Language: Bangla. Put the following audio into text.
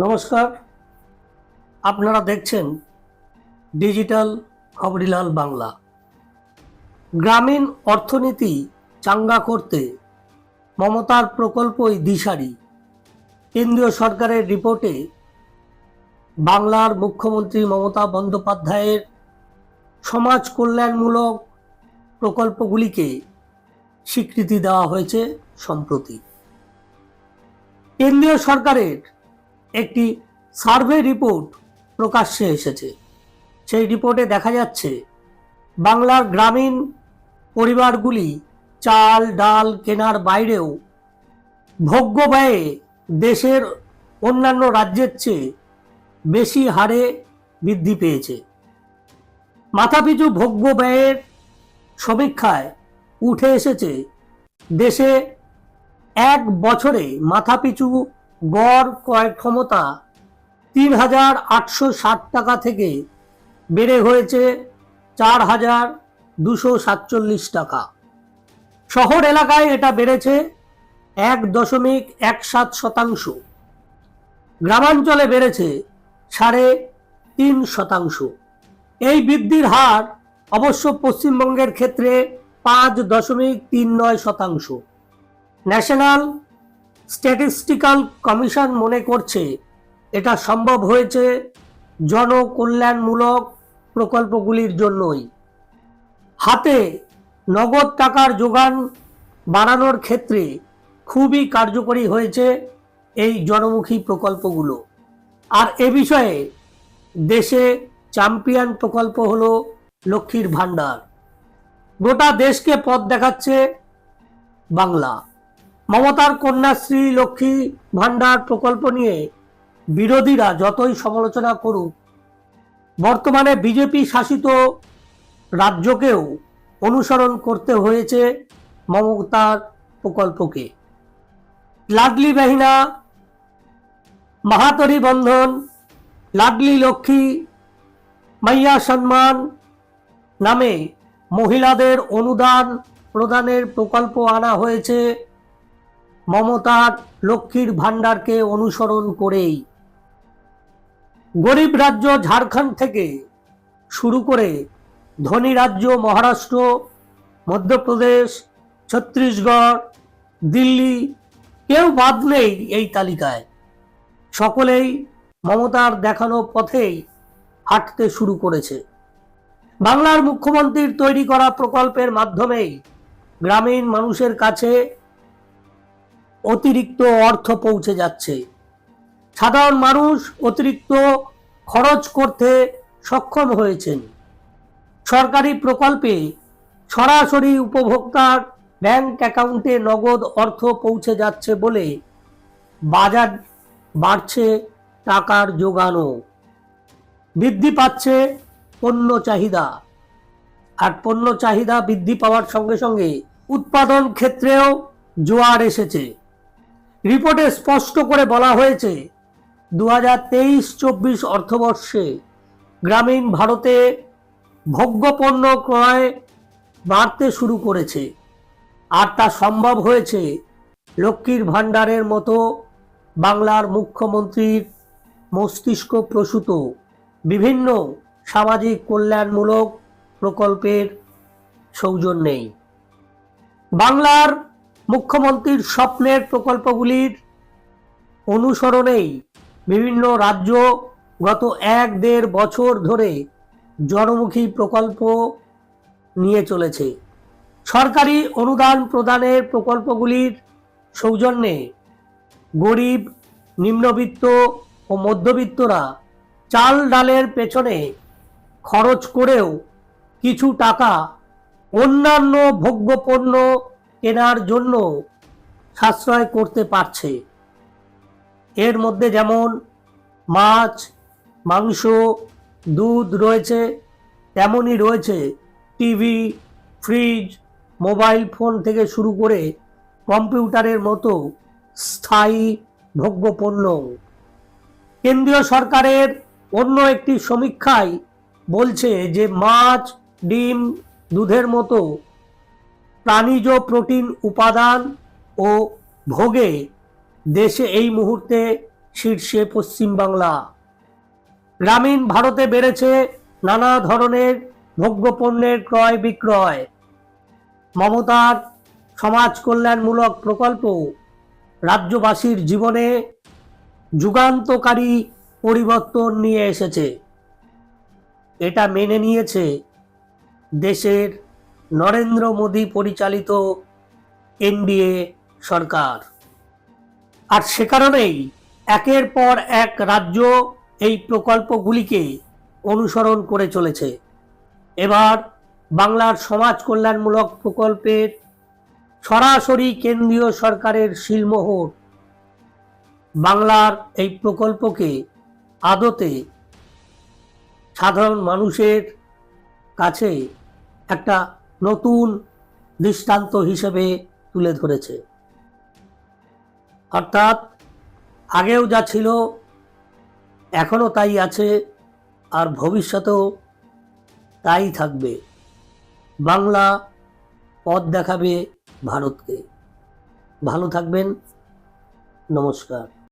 নমস্কার। আপনারা দেখছেন ডিজিটাল খবরিলাল বাংলা। গ্রামীণ অর্থনীতি চাঙ্গা করতে মমতার প্রকল্পই দিশারি। কেন্দ্রীয় সরকারের রিপোর্টে বাংলার মুখ্যমন্ত্রী মমতা বন্দ্যোপাধ্যায়ের সমাজ কল্যাণমূলক প্রকল্পগুলিকে স্বীকৃতি দেওয়া হয়েছে সম্প্রতি। কেন্দ্রীয় সরকারের একটি সার্ভে রিপোর্ট প্রকাশ্যে এসেছে। সেই রিপোর্টে দেখা যাচ্ছে, বাংলার গ্রামীণ পরিবারগুলি চাল, ডাল কেনার বাইরেও ভোগ্য ব্যয়ে দেশের অন্যান্য রাজ্যের চেয়ে বেশি হারে বৃদ্ধি পেয়েছে। মাথাপিছু ভোগ্য ব্যয়ের সমীক্ষায় উঠে এসেছে, দেশে এক বছরে মাথাপিছু গড় ক্রয় ক্ষমতা তিন হাজার আটশো ষাট টাকা থেকে বেড়ে হয়েছে চার হাজার দুশো সাতচল্লিশ টাকা। শহর এলাকায় এটা বেড়েছে এক দশমিক এক সাত শতাংশ। গ্রামাঞ্চলে বেড়েছে সাড়ে তিন শতাংশ। এই বৃদ্ধির হার অবশ্য পশ্চিমবঙ্গের ক্ষেত্রে পাঁচ দশমিক তিন নয় শতাংশ। ন্যাশনাল স্ট্যাটিস্টিক্যাল কমিশন মনে করছে এটা সম্ভব হয়েছে জনকল্যাণমূলক প্রকল্পগুলির জন্যই। হাতে নগদ টাকার যোগান বাড়ানোর ক্ষেত্রে খুবই কার্যকরী হয়েছে এই জনমুখী প্রকল্পগুলো। আর এ বিষয়ে দেশে চ্যাম্পিয়ন প্রকল্প হলো লক্ষ্মীর ভাণ্ডার। গোটা দেশকে পথ দেখাচ্ছে বাংলা। মমতার কন্যাশ্রী লক্ষ্মী ভাণ্ডার প্রকল্প নিয়ে বিরোধীরা যতই সমালোচনা করুক, বর্তমানে বিজেপি শাসিত রাজ্যকেও অনুসরণ করতে হয়েছে মমতার প্রকল্পকে। লাডলি বেহিনা, মাহাতরি বন্ধন, লাডলি লক্ষ্মী, মাইয়া সম্মান নামে মহিলাদের অনুদান প্রদানের প্রকল্প আনা হয়েছে মমতার লক্ষ্মীর ভাণ্ডারকে অনুসরণ করেই। গরিব রাজ্য ঝাড়খণ্ড থেকে শুরু করে ধনী রাজ্য মহারাষ্ট্র, মধ্যপ্রদেশ, ছত্তিশগড়, দিল্লি, কেউ বাদ নেই এই তালিকায়। সকলেই মমতার দেখানো পথেই হাঁটতে শুরু করেছে। বাংলার মুখ্যমন্ত্রীর তৈরি করা প্রকল্পের মাধ্যমেই গ্রামীণ মানুষের কাছে অতিরিক্ত অর্থ পৌঁছে যাচ্ছে। সাধারণ মানুষ অতিরিক্ত খরচ করতে সক্ষম হয়েছেন। সরকারি প্রকল্পে সরাসরি উপভোক্তার ব্যাংক অ্যাকাউন্টে নগদ অর্থ পৌঁছে যাচ্ছে বলে বাজার বাড়ছে টাকার যোগানও বৃদ্ধি পাচ্ছে পণ্য চাহিদা। আর পণ্য চাহিদা বৃদ্ধি পাওয়ার সঙ্গে সঙ্গে উৎপাদন ক্ষেত্রেও জোয়ার এসেছে। রিপোর্টে স্পষ্ট করে বলা হয়েছে দু হাজার তেইশ চব্বিশ অর্থবর্ষে গ্রামীণ ভারতে ভোগ্যপণ্য ক্রয় বাড়তে শুরু করেছে। আর তা সম্ভব হয়েছে লক্ষ্মীর ভাণ্ডারের মতো বাংলার মুখ্যমন্ত্রীর মস্তিষ্ক প্রসূত, বিভিন্ন সামাজিক কল্যাণমূলক প্রকল্পের সৌজন্যেই। বাংলার মুখ্যমন্ত্রীর স্বপ্নের প্রকল্পগুলির অনুসরণেই বিভিন্ন রাজ্য গত এক দেড় বছর ধরে জনমুখী প্রকল্প নিয়ে চলেছে। সরকারি অনুদান প্রদানের প্রকল্পগুলির সৌজন্যে গরিব, নিম্নবিত্ত ও মধ্যবিত্তরা চাল ডালের পেছনে খরচ করেও কিছু টাকা অন্যান্য ভোগ্যপণ্য কেনার জন্য সাশ্রয় করতে পারছে। এর মধ্যে যেমন মাছ, মাংস, দুধ রয়েছে, তেমনই রয়েছে টিভি, ফ্রিজ, মোবাইল ফোন থেকে শুরু করে কম্পিউটারের মতো স্থায়ী ভোগ্যপণ্য কেন্দ্রীয় সরকারের অন্য একটি সমীক্ষায় বলছে যে মাছ, ডিম, দুধের মতো প্রাণীজ প্রোটিন উপাদান ও ভোগে দেশে এই মুহূর্তে শীর্ষে পশ্চিমবাংলা গ্রামীণ ভারতে বেড়েছে নানা ধরনের ভোগ্যপণ্যের ক্রয় বিক্রয়। মমতার সমাজ কল্যাণমূলক প্রকল্প রাজ্যবাসীর জীবনে যুগান্তকারী পরিবর্তন নিয়ে এসেছে। এটা মেনে নিয়েছে দেশের নরেন্দ্র মোদী পরিচালিত এনডিএ সরকার। আর সে কারণেই একের পর এক রাজ্য এই প্রকল্পগুলিকে অনুসরণ করে চলেছে। এবার বাংলার সমাজ কল্যাণমূলক প্রকল্পের সরাসরি কেন্দ্রীয় সরকারের শিলমোহর। বাংলার এই প্রকল্পকে আদতে সাধারণ মানুষের কাছে একটা নতুন দৃষ্টান্ত হিসেবে তুলে ধরেছে। অর্থাৎ আগেও যা ছিল, এখনও তাই আছে আর ভবিষ্যতেও তাই থাকবে। বাংলা পথ দেখাবে ভারতকে। ভালো থাকবেন। নমস্কার।